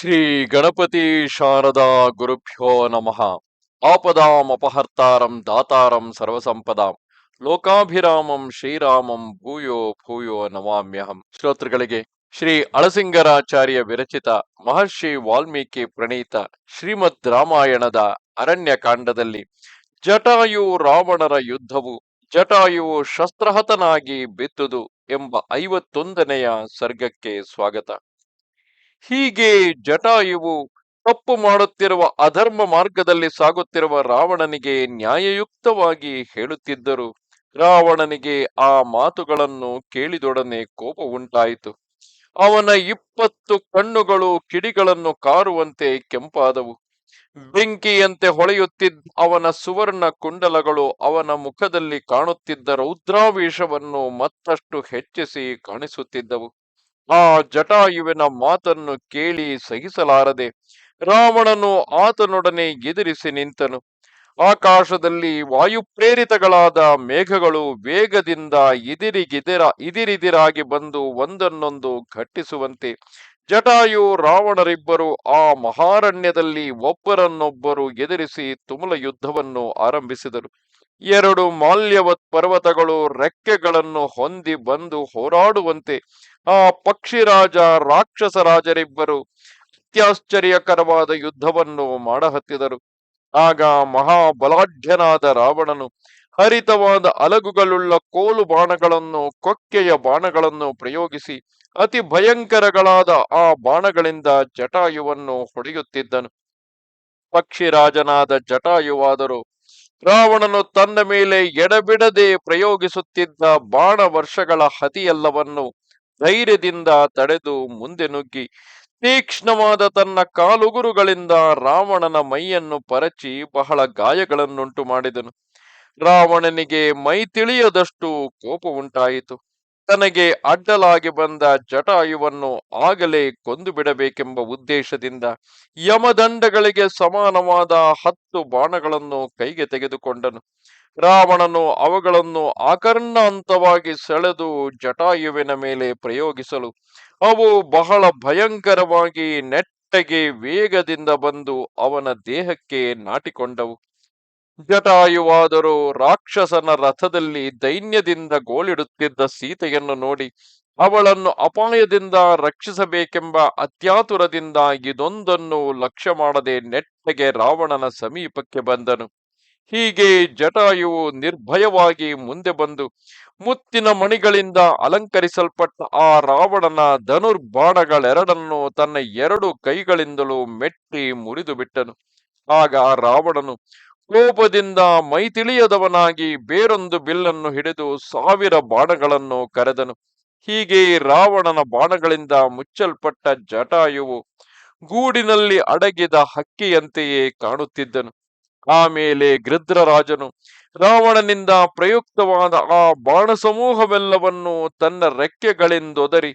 ಶ್ರೀ ಗಣಪತಿ ಶಾರದಾ ಗುರುಭ್ಯೋ ನಮಃ. ಆಪದಾಂ ಅಪಹರ್ತಾರಂ ದಾತಾರಂ ಸರ್ವಸಂಪದಾಂ. ಲೋಕಾಭಿರಾಮಂ ಶ್ರೀರಾಮಂ ಭೂಯೋ ಭೂಯೋ ನಮಾಮ್ಯಹಂ. ಶ್ರೋತೃಗಳಿಗೆ ಶ್ರೀ ಅಳಸಿಂಗರಾಚಾರ್ಯ ವಿರಚಿತ ಮಹರ್ಷಿ ವಾಲ್ಮೀಕಿ ಪ್ರಣೀತ ಶ್ರೀಮದ್ ರಾಮಾಯಣದ ಅರಣ್ಯ ಕಾಂಡದಲ್ಲಿ ಜಟಾಯು ರಾವಣರ ಯುದ್ಧವು ಜಟಾಯು ಶಸ್ತ್ರಹತನಾಗಿ ಬಿದ್ದುದು ಎಂಬ ಐವತ್ತೊಂದನೆಯ ಸರ್ಗಕ್ಕೆ ಸ್ವಾಗತ. ಹೀಗೆ ಜಟಾಯುವು ತಪ್ಪು ಮಾಡುತ್ತಿರುವ ಅಧರ್ಮ ಮಾರ್ಗದಲ್ಲಿ ಸಾಗುತ್ತಿರುವ ರಾವಣನಿಗೆ ನ್ಯಾಯಯುಕ್ತವಾಗಿ ಹೇಳುತ್ತಿದ್ದರು. ರಾವಣನಿಗೆ ಆ ಮಾತುಗಳನ್ನು ಕೇಳಿದೊಡನೆ ಕೋಪ ಉಂಟಾಯಿತು. ಅವನ ಇಪ್ಪತ್ತು ಕಣ್ಣುಗಳು ಕಿಡಿಗಳನ್ನು ಕಾರುವಂತೆ ಕೆಂಪಾದವು. ಬೆಂಕಿಯಂತೆ ಹೊಳೆಯುತ್ತಿದ್ದ ಅವನ ಸುವರ್ಣ ಕುಂಡಲಗಳು ಅವನ ಮುಖದಲ್ಲಿ ಕಾಣುತ್ತಿದ್ದ ರೌದ್ರಾವೇಶವನ್ನು ಮತ್ತಷ್ಟು ಹೆಚ್ಚಿಸಿ ಕಾಣಿಸುತ್ತಿದ್ದವು. ಆ ಜಟಾಯುವಿನ ಮಾತನ್ನು ಕೇಳಿ ಸಹಿಸಲಾರದೆ ರಾವಣನು ಆತನೊಡನೆ ಎದುರಿಸಿ ನಿಂತನು. ಆಕಾಶದಲ್ಲಿ ವಾಯುಪ್ರೇರಿತಗಳಾದ ಮೇಘಗಳು ವೇಗದಿಂದ ಇದಿರಿಗಿದಿರ ಇದಿರಿದಿರಾಗಿ ಬಂದು ಒಂದನ್ನೊಂದು ಘಟ್ಟಿಸುವಂತೆ. ಜಟಾಯು ರಾವಣರಿಬ್ಬರು ಆ ಮಹಾರಣ್ಯದಲ್ಲಿ ಒಬ್ಬರನ್ನೊಬ್ಬರು ಎದುರಿಸಿ ತುಮಲ ಯುದ್ಧವನ್ನು ಆರಂಭಿಸಿದರು. ಎರಡು ಮಾಲ್ಯವತ್ ಪರ್ವತಗಳು ರೆಕ್ಕೆಗಳನ್ನು ಹೊಂದಿ ಬಂದು ಹೋರಾಡುವಂತೆ ಆ ಪಕ್ಷಿರಾಜ ರಾಕ್ಷಸ ರಾಜರಿಬ್ಬರು ಅತ್ಯಾಶ್ಚರ್ಯಕರವಾದ ಯುದ್ಧವನ್ನು ಮಾಡಹತ್ತಿದರು. ಆಗ ಮಹಾಬಲಾಢ್ಯನಾದ ರಾವಣನು ಹರಿತವಾದ ಅಲಗುಗಳುಳ್ಳ ಕೋಲು ಬಾಣಗಳನ್ನು, ಕೊಕ್ಕೆಯ ಬಾಣಗಳನ್ನು ಪ್ರಯೋಗಿಸಿ ಅತಿ ಭಯಂಕರಗಳಾದ ಆ ಬಾಣಗಳಿಂದ ಜಟಾಯುವನ್ನು ಹೊಡೆಯುತ್ತಿದ್ದನು. ಪಕ್ಷಿರಾಜನಾದ ಜಟಾಯುವಾದರೂ ರಾವಣನು ತನ್ನ ಮೇಲೆ ಎಡಬಿಡದೆ ಪ್ರಯೋಗಿಸುತ್ತಿದ್ದ ಬಾಣ ವರ್ಷಗಳ ಹತಿಯೆಲ್ಲವನ್ನು ಧೈರ್ಯದಿಂದ ತಡೆದು ಮುಂದೆ ನುಗ್ಗಿ ತೀಕ್ಷ್ಣವಾದ ತನ್ನ ಕಾಲುಗುರುಗಳಿಂದ ರಾವಣನ ಮೈಯನ್ನು ಪರಚಿ ಬಹಳ ಗಾಯಗಳನ್ನುಂಟು ಮಾಡಿದನು. ರಾವಣನಿಗೆ ಮೈ ತಿಳಿಯದಷ್ಟು ಕೋಪ ಉಂಟಾಯಿತು. ತನಗೆ ಅಡ್ಡಲಾಗಿ ಬಂದ ಜಟಾಯುವನ್ನು ಆಗಲೇ ಕೊಂದು ಬಿಡಬೇಕೆಂಬ ಉದ್ದೇಶದಿಂದ ಯಮದಂಡಗಳಿಗೆ ಸಮಾನವಾದ ಹತ್ತು ಬಾಣಗಳನ್ನು ಕೈಗೆ ತೆಗೆದುಕೊಂಡನು. ರಾವಣನು ಅವುಗಳನ್ನು ಆಕರ್ಣಾಂತವಾಗಿ ಸೆಳೆದು ಜಟಾಯುವಿನ ಮೇಲೆ ಪ್ರಯೋಗಿಸಲು ಅವು ಬಹಳ ಭಯಂಕರವಾಗಿ ನೆಟ್ಟಗೆ ವೇಗದಿಂದ ಬಂದು ಅವನ ದೇಹಕ್ಕೆ ನಾಟಿಕೊಂಡವು. ಜಟಾಯುವಾದರೂ ರಾಕ್ಷಸನ ರಥದಲ್ಲಿ ದೈನ್ಯದಿಂದ ಗೋಳಿಡುತ್ತಿದ್ದ ಸೀತೆಯನ್ನು ನೋಡಿ ಅವಳನ್ನು ಅಪಾಯದಿಂದ ರಕ್ಷಿಸಬೇಕೆಂಬ ಅತ್ಯಾತುರದಿಂದ ಇದೊಂದನ್ನು ಲಕ್ಷ್ಯ ಮಾಡದೆ ನೆಟ್ಟಗೆ ರಾವಣನ ಸಮೀಪಕ್ಕೆ ಬಂದನು. ಹೀಗೆ ಜಟಾಯುವು ನಿರ್ಭಯವಾಗಿ ಮುಂದೆ ಬಂದು ಮುತ್ತಿನ ಮಣಿಗಳಿಂದ ಅಲಂಕರಿಸಲ್ಪಟ್ಟ ಆ ರಾವಣನ ಧನುರ್ಬಾಣಗಳೆರಡನ್ನು ತನ್ನ ಎರಡು ಕೈಗಳಿಂದಲೂ ಮೆಟ್ಟಿ ಮುರಿದು ಬಿಟ್ಟನು ಆಗ ರಾವಣನು ಕೋಪದಿಂದ ಮೈತಿಳಿಯದವನಾಗಿ ಬೇರೊಂದು ಬಿಲ್ಲನ್ನು ಹಿಡಿದು ಸಾವಿರ ಬಾಣಗಳನ್ನು ಕರೆದನು. ಹೀಗೆ ರಾವಣನ ಬಾಣಗಳಿಂದ ಮುಚ್ಚಲ್ಪಟ್ಟ ಜಟಾಯುವು ಗೂಡಿನಲ್ಲಿ ಅಡಗಿದ ಹಕ್ಕಿಯಂತೆಯೇ ಕಾಣುತ್ತಿದ್ದನು. ಆಮೇಲೆ ಗೃದ್ರರಾಜನು ರಾವಣನಿಂದ ಪ್ರಯುಕ್ತವಾದ ಆ ಬಾಣ ಸಮೂಹವೆಲ್ಲವನ್ನು ತನ್ನ ರೆಕ್ಕೆಗಳಿಂದೊದರಿ,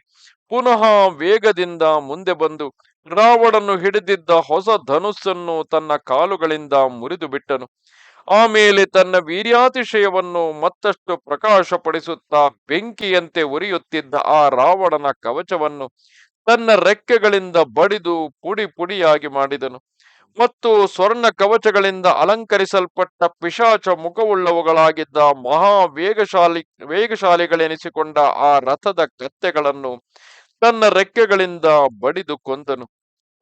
ಪುನಃ ವೇಗದಿಂದ ಮುಂದೆ ಬಂದು ರಾವಣನು ಹಿಡಿದಿದ್ದ ಹೊಸ ಧನುಸ್ಸನ್ನು ತನ್ನ ಕಾಲುಗಳಿಂದ ಮುರಿದು ಬಿಟ್ಟನು ಆಮೇಲೆ ತನ್ನ ವೀರ್ಯಾತಿಶಯವನ್ನು ಮತ್ತಷ್ಟು ಪ್ರಕಾಶಪಡಿಸುತ್ತಾ ಬೆಂಕಿಯಂತೆ ಉರಿಯುತ್ತಿದ್ದ ಆ ರಾವಣನ ಕವಚವನ್ನು ತನ್ನ ರೆಕ್ಕೆಗಳಿಂದ ಬಡಿದು ಪುಡಿ ಪುಡಿಯಾಗಿ ಮಾಡಿದನು. ಮತ್ತು ಸ್ವರ್ಣ ಕವಚಗಳಿಂದ ಅಲಂಕರಿಸಲ್ಪಟ್ಟ ಪಿಶಾಚ ಮುಖವುಳ್ಳವುಗಳಾಗಿದ್ದ ಮಹಾ ವೇಗಶಾಲಿ ವೇಗಶಾಲಿಗಳೆನಿಸಿಕೊಂಡ ಆ ರಥದ ಕತ್ತೆಗಳನ್ನು ತನ್ನ ರೆಕ್ಕೆಗಳಿಂದ ಬಡಿದು ಕೊಂದನು.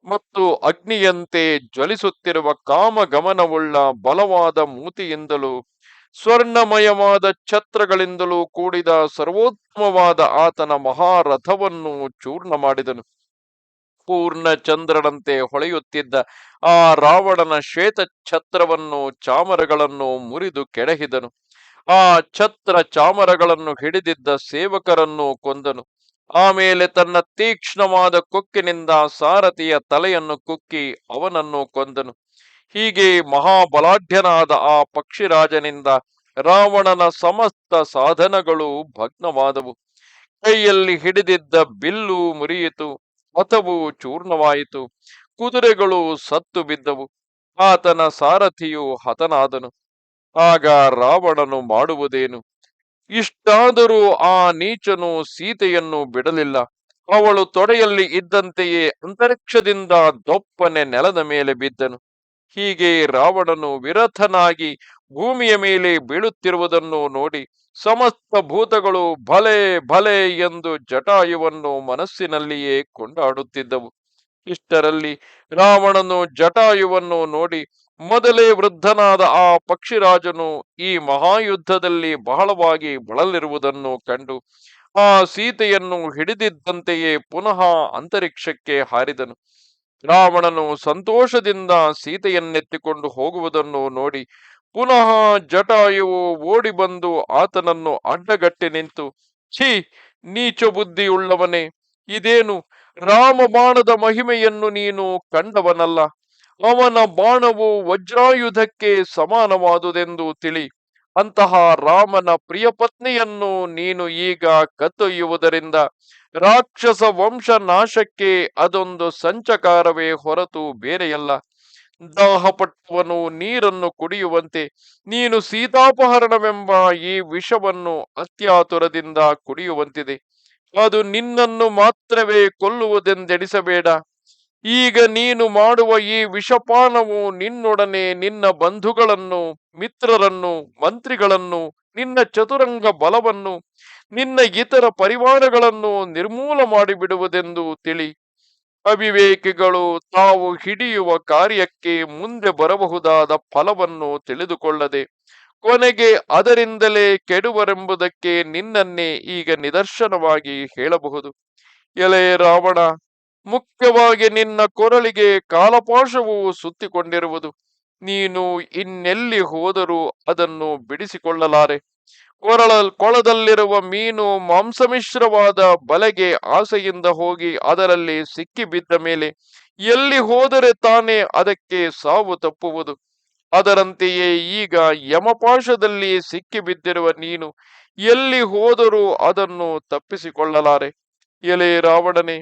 ಮತ್ತು ಅಗ್ನಿಯಂತೆ ಜ್ವಲಿಸುತ್ತಿರುವ ಕಾಮಗಮನವುಳ್ಳ ಬಲವಾದ ಮೂತಿಯಿಂದಲೂ, ಸ್ವರ್ಣಮಯವಾದ ಛತ್ರಗಳಿಂದಲೂ ಕೂಡಿದ ಸರ್ವೋತ್ತಮವಾದ ಆತನ ಮಹಾರಥವನ್ನು ಚೂರ್ಣ ಮಾಡಿದನು ಪೂರ್ಣ ಚಂದ್ರನಂತೆ ಹೊಳೆಯುತ್ತಿದ್ದ ಆ ರಾವಣನ ಶ್ವೇತ ಛತ್ರವನ್ನು ಚಾಮರಗಳನ್ನು ಮುರಿದು ಕೆಡಹಿದನು. ಆ ಛತ್ರ ಚಾಮರಗಳನ್ನು ಹಿಡಿದಿದ್ದ ಸೇವಕರನ್ನು ಕೊಂದನು. ಆಮೇಲೆ ತನ್ನ ತೀಕ್ಷ್ಣವಾದ ಕೊಕ್ಕಿನಿಂದ ಸಾರಥಿಯ ತಲೆಯನ್ನು ಕುಕ್ಕಿ ಅವನನ್ನು ಕೊಂದನು. ಹೀಗೆ ಮಹಾಬಲಾಢ್ಯನಾದ ಆ ಪಕ್ಷಿರಾಜನಿಂದ ರಾವಣನ ಸಮಸ್ತ ಸಾಧನಗಳು ಭಗ್ನವಾದವು. ಕೈಯಲ್ಲಿ ಹಿಡಿದಿದ್ದ ಬಿಲ್ಲು ಮುರಿಯಿತು, ಮತವು ಚೂರ್ಣವಾಯಿತು, ಕುದುರೆಗಳು ಸತ್ತು ಬಿದ್ದವು. ಆತನ ಸಾರಥಿಯು ಹತನಾದನು. ಆಗ ರಾವಣನು ಮಾಡುವುದೇನು? ಇಷ್ಟಾದರೂ ಆ ನೀಚನು ಸೀತೆಯನ್ನು ಬಿಡಲಿಲ್ಲ. ಅವಳು ತೊಡೆಯಲ್ಲಿ ಇದ್ದಂತೆಯೇ ಅಂತರಿಕ್ಷದಿಂದ ದೊಪ್ಪನೆ ನೆಲದ ಮೇಲೆ ಬಿದ್ದನು. ಹೀಗೆ ರಾವಣನು ವಿರಥನಾಗಿ ಭೂಮಿಯ ಮೇಲೆ ಬೀಳುತ್ತಿರುವುದನ್ನು ನೋಡಿ ಸಮಸ್ತ ಭೂತಗಳು ಭಲೆ ಭಲೆ ಎಂದು ಜಟಾಯುವನ್ನು ಮನಸ್ಸಿನಲ್ಲಿಯೇ ಕೊಂಡಾಡುತ್ತಿದ್ದವು. ಇಷ್ಟರಲ್ಲಿ ರಾವಣನು ಜಟಾಯುವನ್ನು ನೋಡಿ ಮೊದಲೇ ವೃದ್ಧನಾದ ಆ ಪಕ್ಷಿರಾಜನು ಈ ಮಹಾಯುದ್ಧದಲ್ಲಿ ಬಹಳವಾಗಿ ಬಳಲಿರುವುದನ್ನು ಕಂಡು ಆ ಸೀತೆಯನ್ನು ಹಿಡಿದಿದ್ದಂತೆಯೇ ಪುನಃ ಅಂತರಿಕ್ಷಕ್ಕೆ ಹಾರಿದನು. ರಾವಣನು ಸಂತೋಷದಿಂದ ಸೀತೆಯನ್ನೆತ್ತಿಕೊಂಡು ಹೋಗುವುದನ್ನು ನೋಡಿ ಪುನಃ ಜಟಾಯುವು ಓಡಿ ಬಂದು ಆತನನ್ನು ಅಡ್ಡಗಟ್ಟಿ ನಿಂತು, ಛೀ, ನೀಚ ಬುದ್ಧಿಯುಳ್ಳವನೇ, ಇದೇನು ರಾಮಬಾಣದ ಮಹಿಮೆಯನ್ನು ನೀನು ಕಂಡವನಲ್ಲ? ಅವನ ಬಾಣವು ವಜ್ರಾಯುಧಕ್ಕೆ ಸಮಾನವಾದುದೆಂದು ತಿಳಿ. ಅಂತಹ ರಾಮನ ಪ್ರಿಯ ಪತ್ನಿಯನ್ನು ನೀನು ಈಗ ಕತ್ತೊಯ್ಯುವುದರಿಂದ ರಾಕ್ಷಸ ವಂಶ ನಾಶಕ್ಕೆ ಅದೊಂದು ಸಂಚಕಾರವೇ ಹೊರತು ಬೇರೆಯಲ್ಲ. ದಾಹಪಟ್ಟವನು ನೀರನ್ನು ಕುಡಿಯುವಂತೆ ನೀನು ಸೀತಾಪಹರಣವೆಂಬ ಈ ವಿಷವನ್ನು ಅತ್ಯಾತುರದಿಂದ ಕುಡಿಯುವಂತಿದೆ. ಅದು ನಿನ್ನನ್ನು ಮಾತ್ರವೇ ಕೊಲ್ಲುವುದೆಂದೆಣಿಸಬೇಡ. ಈಗ ನೀನು ಮಾಡುವ ಈ ವಿಷಪಾನವು ನಿನ್ನೊಡನೆ ನಿನ್ನ ಬಂಧುಗಳನ್ನು, ಮಿತ್ರರನ್ನು, ಮಂತ್ರಿಗಳನ್ನು, ನಿನ್ನ ಚತುರಂಗ ಬಲವನ್ನು, ನಿನ್ನ ಇತರ ಪರಿವಾರಗಳನ್ನು ನಿರ್ಮೂಲ ಮಾಡಿಬಿಡುವುದೆಂದು ತಿಳಿ. ಅವಿವೇಕಿಗಳು ತಾವು ಹಿಡಿಯುವ ಕಾರ್ಯಕ್ಕೆ ಮುಂದೆ ಬರಬಹುದಾದ ಫಲವನ್ನು ತಿಳಿದುಕೊಳ್ಳದೆ, ಕೊನೆಗೆ ಅದರಿಂದಲೇ ಕೆಡುವರೆಂಬುದಕ್ಕೆ ನಿನ್ನನ್ನೇ ಈಗ ನಿದರ್ಶನವಾಗಿ ಹೇಳಬಹುದು. ಎಲೆ ರಾವಣ ಮುಖ್ಯವಾಗಿ ನಿನ್ನ ಕೊರಳಿಗೆ ಕಾಲಪಾಶವು ಸುತ್ತಿಕೊಂಡಿರುವುದು. ನೀನು ಇನ್ನೆಲ್ಲಿ ಹೋದರೂ ಅದನ್ನು ಬಿಡಿಸಿಕೊಳ್ಳಲಾರೆ. ಕೊರಳ ಕೊಳದಲ್ಲಿರುವ ಮೀನು ಮಾಂಸಮಿಶ್ರವಾದ ಬಲೆಗೆ ಆಸೆಯಿಂದ ಹೋಗಿ ಅದರಲ್ಲಿ ಸಿಕ್ಕಿ ಬಿದ್ದ ಮೇಲೆ ಎಲ್ಲಿ ಹೋದರೆ ತಾನೇ ಅದಕ್ಕೆ ಸಾವು ತಪ್ಪುವುದು. ಅದರಂತೆಯೇ ಈಗ ಯಮಪಾಶದಲ್ಲಿ ಸಿಕ್ಕಿ ಬಿದ್ದಿರುವ ನೀನು ಎಲ್ಲಿ ಹೋದರೂ ಅದನ್ನು ತಪ್ಪಿಸಿಕೊಳ್ಳಲಾರೆ. ಎಲೆ ರಾವಣನೇ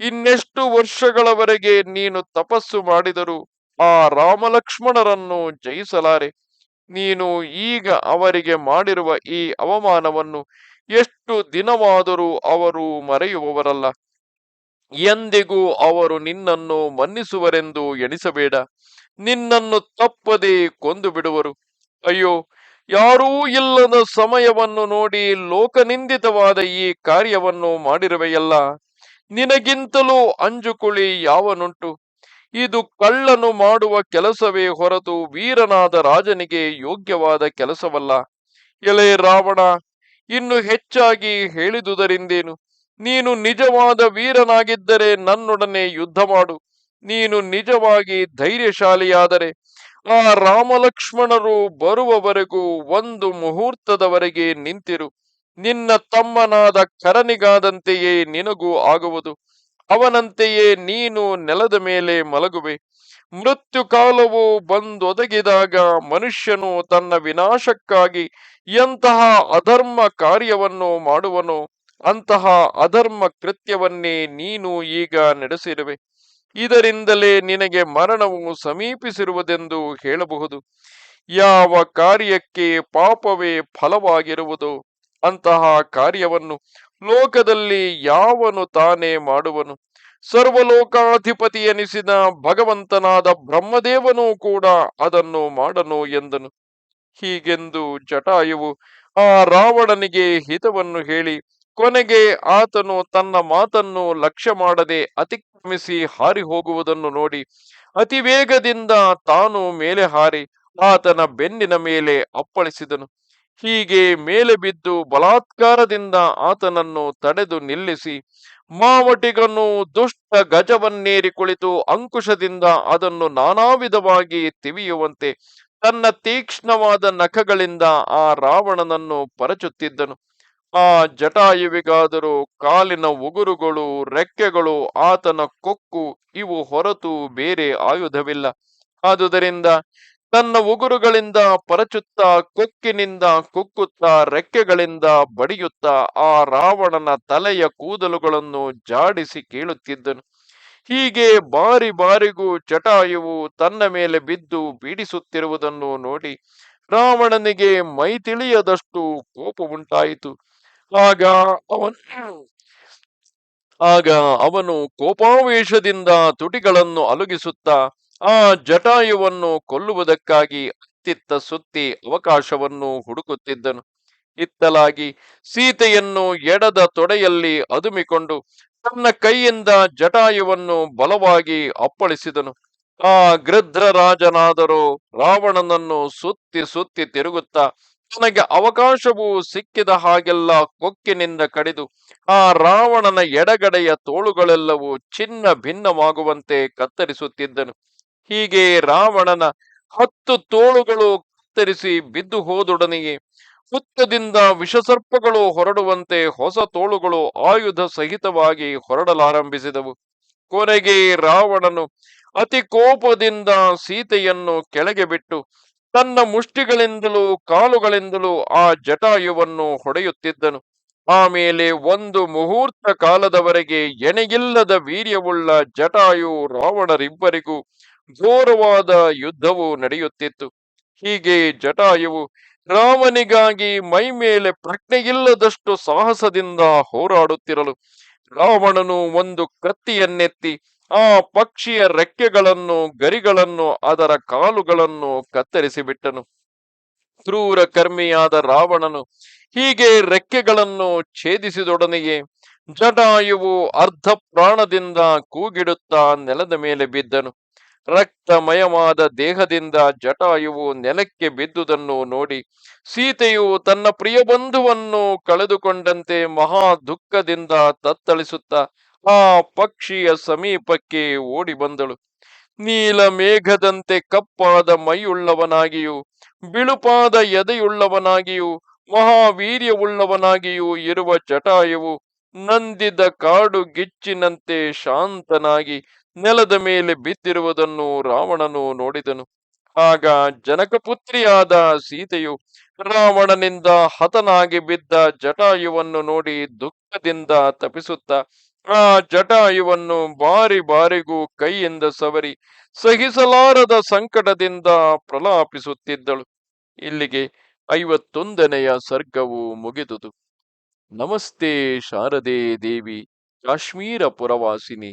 ಇನ್ನೆಷ್ಟು ವರ್ಷಗಳವರೆಗೆ ನೀನು ತಪಸ್ಸು ಮಾಡಿದರೂ ಆ ರಾಮಲಕ್ಷ್ಮಣರನ್ನು ಜಯಿಸಲಾರೆ. ನೀನು ಈಗ ಅವರಿಗೆ ಮಾಡಿರುವ ಈ ಅವಮಾನವನ್ನು ಎಷ್ಟು ದಿನವಾದರೂ ಅವರು ಮರೆಯುವವರಲ್ಲ. ಎಂದಿಗೂ ಅವರು ನಿನ್ನನ್ನು ಮನ್ನಿಸುವರೆಂದು ಎಣಿಸಬೇಡ. ನಿನ್ನನ್ನು ತಪ್ಪದೆ ಕೊಂದು ಬಿಡುವರು ಅಯ್ಯೋ, ಯಾರೂ ಇಲ್ಲದ ಸಮಯವನ್ನು ನೋಡಿ ಲೋಕನಿಂದಿತವಾದ ಈ ಕಾರ್ಯವನ್ನು ಮಾಡಿರುವೆಯಲ್ಲ. ನಿನಗಿಂತಲೂ ಅಂಜುಕುಳಿ ಯಾವನುಂಟು? ಇದು ಕಳ್ಳನು ಮಾಡುವ ಕೆಲಸವೇ ಹೊರತು ವೀರನಾದ ರಾಜನಿಗೆ ಯೋಗ್ಯವಾದ ಕೆಲಸವಲ್ಲ. ಎಲೆ ರಾವಣ, ಇನ್ನು ಹೆಚ್ಚಾಗಿ ಹೇಳಿದುದರಿಂದೇನು? ನೀನು ನಿಜವಾದ ವೀರನಾಗಿದ್ದರೆ ನನ್ನೊಡನೆ ಯುದ್ಧ ಮಾಡು. ನೀನು ನಿಜವಾಗಿ ಧೈರ್ಯಶಾಲಿಯಾದರೆ ಆ ರಾಮಲಕ್ಷ್ಮಣರು ಬರುವವರೆಗೂ ಒಂದು ಮುಹೂರ್ತದವರೆಗೆ ನಿಂತಿರು. ನಿನ್ನ ತಮ್ಮನಾದ ಕರನಿಗಾದಂತೆಯೇ ನಿನಗೂ ಆಗುವುದು. ಅವನಂತೆಯೇ ನೀನು ನೆಲದ ಮೇಲೆ ಮಲಗುವೆ. ಮೃತ್ಯು ಕಾಲವು ಬಂದೊದಗಿದಾಗ ಮನುಷ್ಯನು ತನ್ನ ವಿನಾಶಕ್ಕಾಗಿ ಎಂತಹ ಅಧರ್ಮ ಕಾರ್ಯವನ್ನು ಮಾಡುವನು ಅಂತಹ ಅಧರ್ಮ ಕೃತ್ಯವನ್ನೇ ನೀನು ಈಗ ನಡೆಸಿರುವೆ. ಇದರಿಂದಲೇ ನಿನಗೆ ಮರಣವು ಸಮೀಪಿಸಿರುವುದೆಂದು ಹೇಳಬಹುದು. ಯಾವ ಕಾರ್ಯಕ್ಕೆ ಪಾಪವೇ ಫಲವಾಗಿರುವುದೋ. ಅಂತಹ ಕಾರ್ಯವನ್ನು ಲೋಕದಲ್ಲಿ ಯಾವನು ತಾನೇ ಮಾಡುವನು? ಸರ್ವಲೋಕಾಧಿಪತಿ ಎನಿಸಿದ ಭಗವಂತನಾದ ಬ್ರಹ್ಮದೇವನೂ ಕೂಡ ಅದನ್ನು ಮಾಡನು ಎಂದನು. ಹೀಗೆಂದು ಜಟಾಯುವು ಆ ರಾವಣನಿಗೆ ಹಿತವನ್ನು ಹೇಳಿ ಕೊನೆಗೆ ಆತನು ತನ್ನ ಮಾತನ್ನು ಲಕ್ಷ್ಯ ಮಾಡದೆ ಅತಿಕ್ರಮಿಸಿ ಹಾರಿ ಹೋಗುವುದನ್ನು ನೋಡಿ ಅತಿ ವೇಗದಿಂದ ತಾನು ಮೇಲೆ ಹಾರಿ ಆತನ ಬೆನ್ನಿನ ಮೇಲೆ ಅಪ್ಪಳಿಸಿದನು. ಹೀಗೆ ಮೇಲೆ ಬಿದ್ದು ಬಲಾತ್ಕಾರದಿಂದ ಆತನನ್ನು ತಡೆದು ನಿಲ್ಲಿಸಿ ಮಾವಟಿಗನು ದುಷ್ಟ ಗಜವನ್ನೇರಿ ಕುಳಿತು ಅಂಕುಶದಿಂದ ಅದನ್ನು ನಾನಾ ವಿಧವಾಗಿ ತಿವಿಯುವಂತೆ ತನ್ನ ತೀಕ್ಷ್ಣವಾದ ನಖಗಳಿಂದ ಆ ರಾವಣನನ್ನು ಪರಚುತ್ತಿದ್ದನು. ಆ ಜಟಾಯುವಿಗಾದರೂ ಕಾಲಿನ ಉಗುರುಗಳು, ರೆಕ್ಕೆಗಳು, ಆತನ ಕೊಕ್ಕು ಇವು ಹೊರತು ಬೇರೆ ಆಯುಧವಿಲ್ಲ. ಆದುದರಿಂದ ತನ್ನ ಉಗುರುಗಳಿಂದ ಪರಚುತ್ತಾ, ಕೊಕ್ಕಿನಿಂದ ಕುಕ್ಕುತ್ತಾ, ರೆಕ್ಕೆಗಳಿಂದ ಬಡಿಯುತ್ತಾ ಆ ರಾವಣನ ತಲೆಯ ಕೂದಲುಗಳನ್ನು ಜಾಡಿಸಿ ಕೇಳುತ್ತಿದ್ದನು. ಹೀಗೆ ಬಾರಿ ಬಾರಿಗೂ ಚಟಾಯುವು ತನ್ನ ಮೇಲೆ ಬಿದ್ದು ಬೀಡಿಸುತ್ತಿರುವುದನ್ನು ನೋಡಿ ರಾವಣನಿಗೆ ಮೈ ತಿಳಿಯದಷ್ಟು ಕೋಪ ಉಂಟಾಯಿತು. ಆಗ ಅವನ್, ಆಗ ಅವನು ಕೋಪಾವೇಶದಿಂದ ತುಟಿಗಳನ್ನು ಅಲುಗಿಸುತ್ತಾ ಆ ಜಟಾಯುವನ್ನು ಕೊಲ್ಲುವುದಕ್ಕಾಗಿ ಅತ್ತಿತ್ತ ಸುತ್ತಿ ಅವಕಾಶವನ್ನು ಹುಡುಕುತ್ತಿದ್ದನು. ಇತ್ತಲಾಗಿ ಸೀತೆಯನ್ನು ಎಡದ ತೊಡೆಯಲ್ಲಿ ಅದುಮಿಕೊಂಡು ತನ್ನ ಕೈಯಿಂದ ಜಟಾಯುವನ್ನು ಬಲವಾಗಿ ಅಪ್ಪಳಿಸಿದನು. ಆ ಗೃಧ್ರ ರಾಜನಾದರೂ ರಾವಣನನ್ನು ಸುತ್ತಿ ಸುತ್ತಿ ತಿರುಗುತ್ತಾ ತನಗೆ ಅವಕಾಶವು ಸಿಕ್ಕಿದ ಹಾಗೆಲ್ಲ ಕೊಕ್ಕಿನಿಂದ ಕಡಿದು ಆ ರಾವಣನ ಎಡಗಡೆಯ ತೋಳುಗಳೆಲ್ಲವೂ ಚಿನ್ನ ಭಿನ್ನವಾಗುವಂತೆ ಕತ್ತರಿಸುತ್ತಿದ್ದನು. ಹೀಗೆ ರಾವಣನ ಹತ್ತು ತೋಳುಗಳು ಕತ್ತರಿಸಿ ಬಿದ್ದು ಹೋದೊಡನೆಯೇ ಹುತ್ತದಿಂದ ವಿಷಸರ್ಪಗಳು ಹೊರಡುವಂತೆ ಹೊಸ ತೋಳುಗಳು ಆಯುಧ ಸಹಿತವಾಗಿ ಹೊರಡಲಾರಂಭಿಸಿದವು. ಕೊನೆಗೆ ರಾವಣನು ಅತಿ ಕೋಪದಿಂದ ಸೀತೆಯನ್ನು ಕೆಳಗೆ ಬಿಟ್ಟು ತನ್ನ ಮುಷ್ಟಿಗಳಿಂದಲೂ ಕಾಲುಗಳಿಂದಲೂ ಆ ಜಟಾಯುವನ್ನು ಹೊಡೆಯುತ್ತಿದ್ದನು. ಆಮೇಲೆ ಒಂದು ಮುಹೂರ್ತ ಕಾಲದವರೆಗೆ ಎಣೆಗಿಲ್ಲದ ವೀರ್ಯವುಳ್ಳ ಜಟಾಯು ರಾವಣರಿಬ್ಬರಿಗೂ ಘೋರವಾದ ಯುದ್ಧವು ನಡೆಯುತ್ತಿತ್ತು. ಹೀಗೆ ಜಟಾಯುವು ರಾಮನಿಗಾಗಿ ಮೈ ಮೇಲೆ ಪ್ರಜ್ಞೆಯಿಲ್ಲದಷ್ಟು ಸಾಹಸದಿಂದ ಹೋರಾಡುತ್ತಿರಲು ರಾವಣನು ಒಂದು ಕತ್ತಿಯನ್ನೆತ್ತಿ ಆ ಪಕ್ಷಿಯ ರೆಕ್ಕೆಗಳನ್ನು, ಗರಿಗಳನ್ನು, ಅದರ ಕಾಲುಗಳನ್ನು ಕತ್ತರಿಸಿಬಿಟ್ಟನು. ಕ್ರೂರ ಕರ್ಮಿಯಾದ ರಾವಣನು ಹೀಗೆ ರೆಕ್ಕೆಗಳನ್ನು ಛೇದಿಸಿದೊಡನೆಯೇ ಜಟಾಯುವು ಅರ್ಧ ಪ್ರಾಣದಿಂದ ಕೂಗಿಡುತ್ತಾ ನೆಲದ ಮೇಲೆ ಬಿದ್ದನು. ರಕ್ತಮಯವಾದ ದೇಹದಿಂದ ಜಟಾಯುವು ನೆಲಕ್ಕೆ ಬಿದ್ದುದನ್ನು ನೋಡಿ ಸೀತೆಯು ತನ್ನ ಪ್ರಿಯ ಬಂಧುವನ್ನು ಕಳೆದುಕೊಂಡಂತೆ ಮಹಾ ದುಃಖದಿಂದ ತತ್ತಳಿಸುತ್ತ ಆ ಪಕ್ಷಿಯ ಸಮೀಪಕ್ಕೆ ಓಡಿ ಬಂದಳು. ನೀಲ ಮೇಘದಂತೆ ಕಪ್ಪಾದ ಮೈಯುಳ್ಳವನಾಗಿಯೂ, ಬಿಳುಪಾದ ಎದೆಯುಳ್ಳವನಾಗಿಯೂ, ಮಹಾವೀರ್ಯವುಳ್ಳವನಾಗಿಯೂ ಇರುವ ಜಟಾಯುವು ನಂದಿದ ಕಾಡು ಗಿಚ್ಚಿನಂತೆ ಶಾಂತನಾಗಿ ನೆಲದ ಮೇಲೆ ಬಿದ್ದಿರುವುದನ್ನು ರಾವಣನು ನೋಡಿದನು. ಆಗ ಜನಕಪುತ್ರಿಯಾದ ಸೀತೆಯು ರಾವಣನಿಂದ ಹತನಾಗಿ ಬಿದ್ದ ಜಟಾಯುವನ್ನು ನೋಡಿ ದುಃಖದಿಂದ ತಪಿಸುತ್ತಾ ಆ ಜಟಾಯುವನ್ನು ಬಾರಿ ಬಾರಿಗೂ ಕೈಯಿಂದ ಸವರಿ ಸಹಿಸಲಾರದ ಸಂಕಟದಿಂದ ಪ್ರಲಾಪಿಸುತ್ತಿದ್ದಳು. ಇಲ್ಲಿಗೆ ಐವತ್ತೊಂದನೆಯ ಸರ್ಗವು ಮುಗಿದುದು. ನಮಸ್ತೆ ಶಾರದೆ ದೇವಿ, ಕಾಶ್ಮೀರ ಪುರವಾಸಿನಿ.